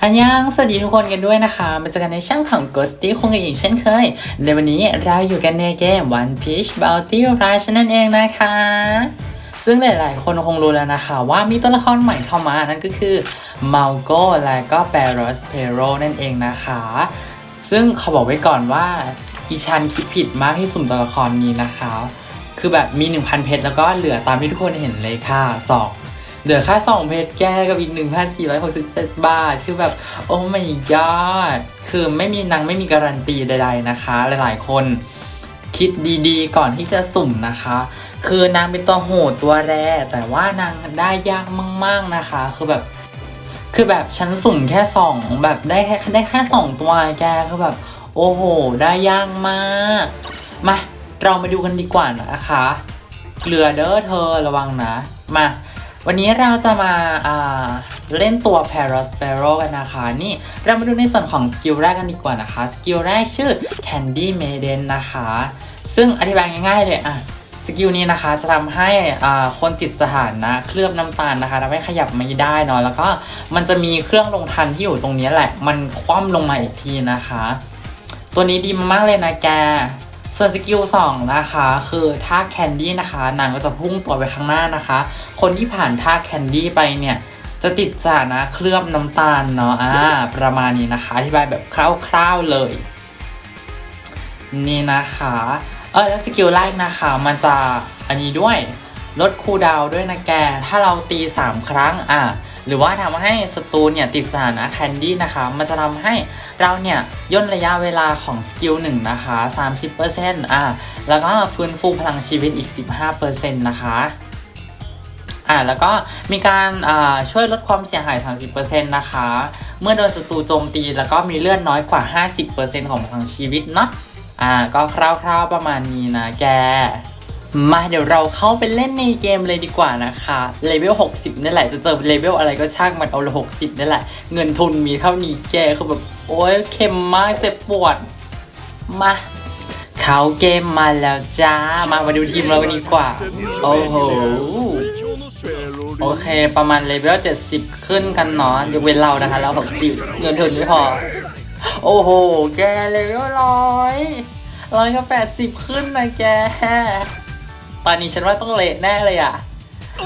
อันยังสวัสดีทุกคนกันด้วยนะคะ มาเจอกันในช่องของ Ghosty คงกันอีกเช่นเคย ในวันนี้เราอยู่กันในเกม One Piece Bounty Rush นั่นเองนะคะ ซึ่งหลายๆ คนคงรู้แล้วนะคะ ว่ามีตัวละครใหม่เข้ามานั่นก็คือ m a l g o และก็ b a r o s p e r o นั่นเองนะคะ ซึ่งเขาบอกไว้ก่อนว่าอีชันคิดผิดมากที่สุ่มตัวละครนี้นะคะ คือแบบมี 1,000 เพชรแล้วก็เหลือตามที่ทุกคนเห็นเลยค่ะสอง เหลือค่า 2 เพชรแก้กับอีก 1,467 บาท คือแบบ โอ้ my god คือไม่มีนางไม่มีการันตีใด ๆนะคะ หลายๆ คนคิดดีๆ ก่อนที่จะสุ่มนะคะ คือนางเป็นตัวโหดตัวแรแต่ว่านางได้ยากมาก ๆนะคะ คือแบบ คือแบบฉันสุ่มแค่สองแบบได้แค่ได้แค่สองตัวแกคือแบบ โอ้โห ได้ยากมากมาเรามาดูกันดีกว่านะคะเหลือเด้อเธอระวังนะ มา วันนี้เราจะมาาเล่นตัว p a r a s p a r o กันนะคะ นี่เรามาดูในส่วนของสกิลแรกกันดีกว่านะคะ สกิลแรกชื่อ Candy Maiden นะคะ ซึ่งอธิบายง่ายๆเลยอะสกิลนี้นะคะจะทำให้คนติดสถานะเคลือบน้ำตาลนะคะทำให้ขยับไม่ได้เนาะแล้วก็มันจะมีเครื่องลงทันที่อยู่ตรงนี้แหละ มันคว่ำลงมาอีกทีนะคะ ตัวนี้ดีมากเลยนะแก ส่วนสกิล2นะคะคือท่าแคนดี้นะคะนางก็จะพุ่งตัวไปข้างหน้านะคะ คนที่ผ่านท่าแคนดี้ไปเนี่ยจะติดสานะเคลือบน้ำตาลเนาะอ่าประมาณนี้นะคะอธิบายแบบคร่าวๆเลย นี่นะคะเออแล้วสกิลแรกนะคะ มันจะอันนี้ด้วยลดคูดาวด้วยนะแก ถ้าเราตี 3 ครั้งอะ หรือว่าทำให้สตูเนี่ยติดสถานะแคนดี้นะคะ มันจะทำให้เราเนี่ยย่นระยะเวลาของสกิลหนึ่งนะคะ 30%อะแล้วก็ฟื้นฟูพลังชีวิตอีก 15%นะคะอ่าแล้วก็มีการอ่าช่วยลดความเสียหาย 30%นะคะ เมื่อโดนศัตรูโจมตีแล้วก็มีเลือดน้อยกว่า 50%ของพลังชีวิตเนาะอ่าก็คร่าวๆประมาณนี้นะแก มาเดี๋ยวเราเข้าไปเล่นในเกมเลยดีกว่านะคะเลเวล60นี่แหละจะเจอเลเวลอะไรก็ช่างมันเอาละ60นี่แหละ เงินทุนมีเท่านี้แกคือแบบ โอ้ยเค็มมากเจ็บปวด มาเขาเกมมาแล้วจ้า มามาดูทีมเรากันดีกว่า โอ้โห โอเค ประมาณเลเวล70 ขึ้นกันเนาะยกเว้นเรานะคะเรา60เงินทุนไม่พอ โอ้โห แกเลเวลร้อยร้อยกับแปดสิบขึ้นนะแก ตอนนี้ฉันว่าต้องเละแน่เลยอะ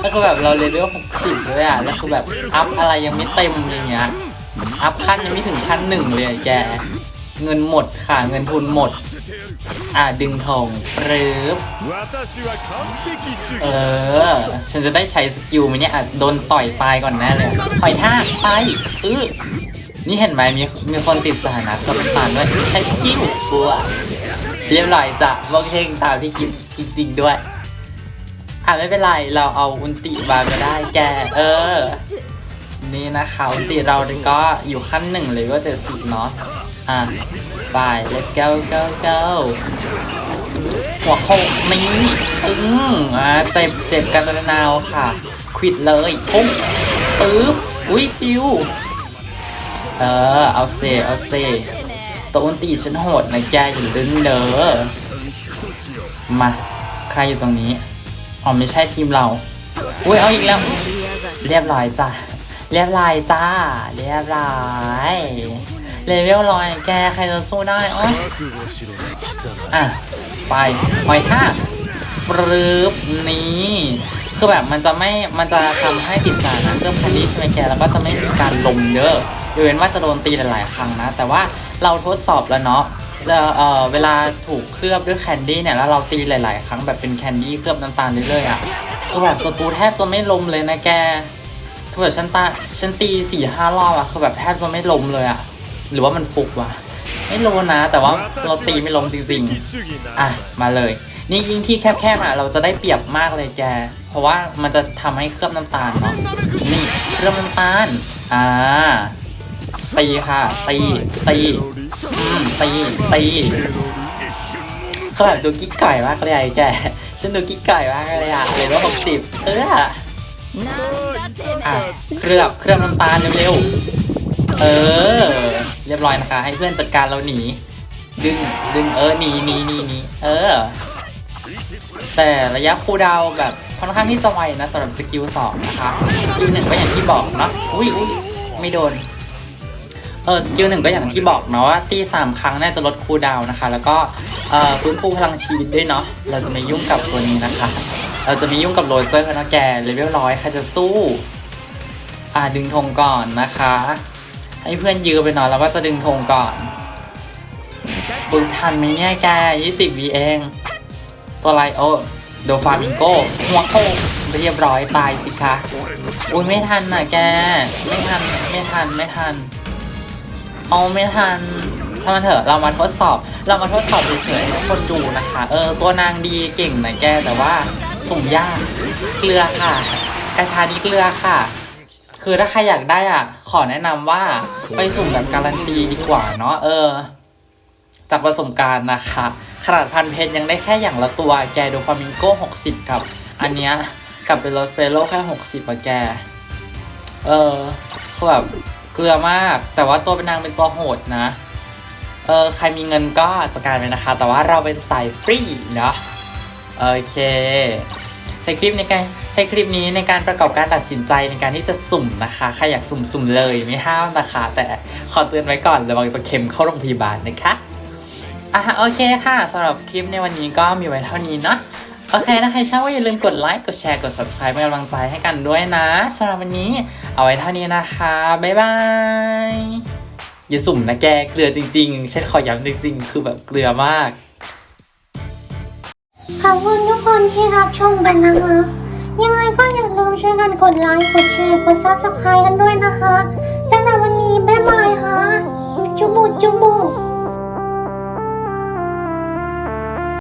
แล้วคือแบบเราเลเวลหกสิบเลยอะแล้วคือแบบอัพอะไรยังไม่เต็มอย่างเงี้ย อัพขั้นยังไม่ถึงขั้นหนึ่งเลยแก เงินหมดค่ะเงินทุนหมด อะดึงทองปรึบเออ ฉันจะได้ใช้สกิลไหมเนี่ยอะโดนต่อยตายก่อนแน่เลยปล่อยท่าไปอือนี่เห็นไหมมีมีคนติดสถานะก็เป็นตานด้วยใช้สกิลบัวเรียบร้อยจ้ะบอกเฮงตามที่คิดจริงๆด้วย อะไม่เป็นไรเราเอาอุนติมาก็ได้แกเออ นี่นะคะอุนติเราก็อยู่ขั้นหนึ่งเลยว่าจะสิบเนาะอะไป let's go go go หัวโขกนี้ตึงอะเจ็บเจ็บกันระนาวค่ะควิดเลยปุ๊บปึ๊บอุ้ยปิวเออเอาเซเอาเซตัวอุนตีฉันโหดนะแกอย่าดึงเด้อมาใครอยู่ตรงนี้ อ๋อไม่ใช่ทีมเราอุ้ยเอาอีกแล้ว เรียบร้อยจ้ะ เรียบร้อยจ้า เรียบร้อยเลเวลร้อยแกใครจะสู้ได้อ๋ออะไปหอยท่าปรึบนี้คือแบบมันจะไม่ มันจะทำให้ติดสารนะเครื่องพันนี้ใช่ไหมแก แล้วก็จะไม่มีการลมเยอะยกเว้นว่าจะโดนตีหลาย ๆ ครั้งนะ แต่ว่าเราทดสอบแล้วเนาะ เอ่อเวลาถูกเคลือบด้วยแคนดี้เนี่ยแล้วเราตีหลาย ๆ ครั้งแบบเป็นแคนดี้เคลือบน้ำตาลเรื่อยๆอะคือแบบสกรูแทบจะไม่ลมเลยนะแกคือแบบฉันตาฉันตีสี่ห้ารอบอะคือแบบแทบจะไม่ลมเลยอะ หรือว่ามันฟุกวะไม่รู้นะ แต่ว่าเราตีไม่ลมจริงๆ อะมาเลย นี่ยิ่งที่แคบๆอะเราจะได้เปรียบมากเลยแก เพราะว่ามันจะทำให้เคลือบน้ำตาลเนาะนี่เคลือบน้ำตาลอ่า ตีค่ะ ตีตีอืมตีตีเขาแบบดูกิ๊กไก่มากเลยไอ้แกฉันดูกิ๊กไก่มากเลยอะเลยว่าหกสิบเอออะเคลือบเคลือบน้ำตาลเร็วๆเออ เรียบร้อยนะคะ ให้เพื่อนจัดการเราหนี ดึงดึงเออหนีหนีหนีหนีเออ แต่ระยะคูดาวแบบค่อนข้างที่จะไวนะสำหรับสกิลสองนะคะสกิลหนึ่งก็อย่างที่บอกเนาะอุ้ยอุ้ยไม่โดน เออสกิลหนึ่งก็อย่างที่บอกเนาะว่าตีสามครั้งเนี่ยจะลดคูลดาวนะคะ แล้วก็เอ่อฟื้นฟูพลังชีวิตด้วยเนาะเราจะไม่ยุ่งกับตัวนี้นะคะ เราจะไม่ยุ่งกับโรเจอร์นะแกเลเวลร้อยใครจะสู้อ่าดึงธงก่อนนะคะ ให้เพื่อนยื้อไปหน่อยแล้วก็จะดึงธงก่อนฝึกทันไหมเนี่ยแก20วีเอง ตัวไลโอโดฟามิงโกหัวโคงเรียบร้อยตายสิคะอุ้ยไม่ทันน่ะแก ไม่ทัน ไม่ทัน ไม่ทัน เอาไม่ทันช่างมันเถอะเรามาทดสอบ เรามาทดสอบเฉยๆให้ทุกคนดูนะคะ เออ ตัวนางดีเก่งนะแกแต่ว่าสุ่มยากเกลือค่ะ กระชาดีเกลือค่ะ คือถ้าใครอยากได้อะ ขอแนะนำว่าไปสุ่มแบบการันตีดีกว่าเนาะเออ จากประสบการณ์นะคะ ขนาดพันเพชรยังได้แค่อย่างละตัวแกโดฟามิงโก้60กับ อันเนี้ยกับเป็นรถเฟโลแค่60อะแก เออคือแบบ เกลือมาก แต่ว่าตัวเป็นนางเป็นตัวโหดนะ เออใครมีเงินก็จัดการไปนะคะ แต่ว่าเราเป็นสายฟรีเนาะโอเคใช้คลิปในการใช้คลิปนี้ในการประกอบการตัดสินใจในการที่จะสุ่มนะคะใครอยากสุ่มสุ่มเลยไม่ห้ามนะคะ แต่ขอเตือนไว้ก่อนระวังจะเข็มเข้าโรงพยาบาลนะคะอะโอเคค่ะสำหรับคลิปในวันนี้ก็มีไว้เท่านี้เนาะ โอเคนะใครชอบก็อย่าลืมกดไลค์ กดแชร์ กด subscribe เป็นกำลังใจให้กันด้วยนะสำหรับวันนี้เอาไว้เท่านี้นะคะ บ๊ายบาย อย่าสุ่มนะแก เกลือจริงๆฉันขอย้ำจริงๆ คือแบบเกลือมาก ขอบคุณทุกคนที่รับชมกันนะคะ ยังไงก็อย่าลืมช่วยกันกดไลค์ กดแชร์ กดซับสไครต์กันด้วยนะคะสำหรับวันนี้บ๊ายบายค่ะ จุบุจุบุ